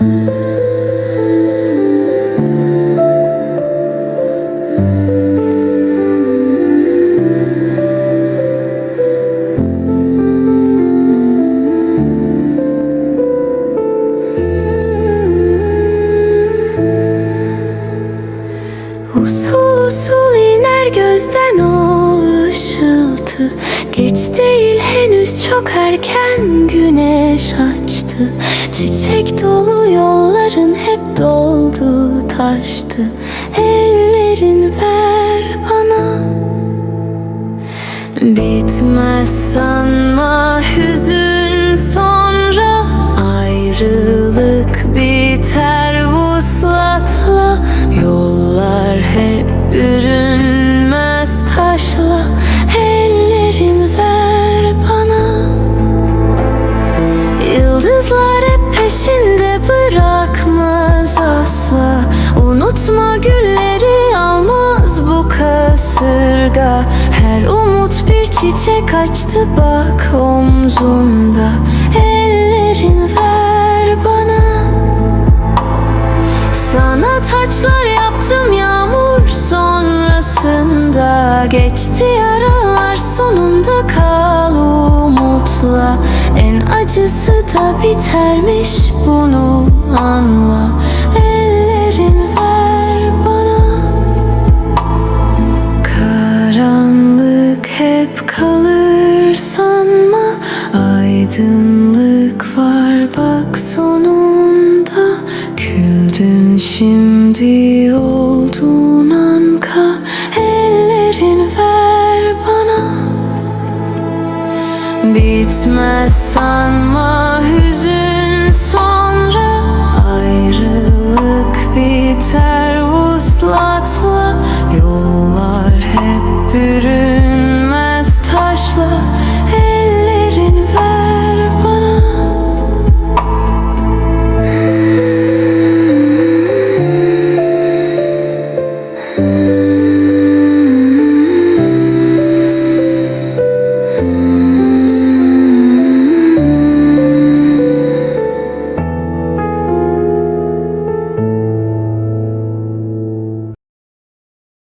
Usul usul iner gözden o Geç değil henüz çok erken güneş açtı Çiçek dolu yolların hep doldu taştı. Ellerin ver bana. Bitmez sanma hüzün sonra Ayrılık biter vuslatla Yıldızlar hep peşinde bırakmaz asla. Unutma gülleri almaz bu kasırga. Her umut bir çiçek açtı bak omzunda. Ellerin ver bana. Sana taçlar yaptım yağmur sonrasında. Geçti yaralar sonunda kal umutla En acısı da bitermiş bunu anla. Ellerin ver bana. Karanlık hep kalır sanma. Aydınlık var bak sonunda. Küldün şimdi oldun Bitmez sanma hüzün. Sonra Ayrılık biter vuslatla Yollar hep bürür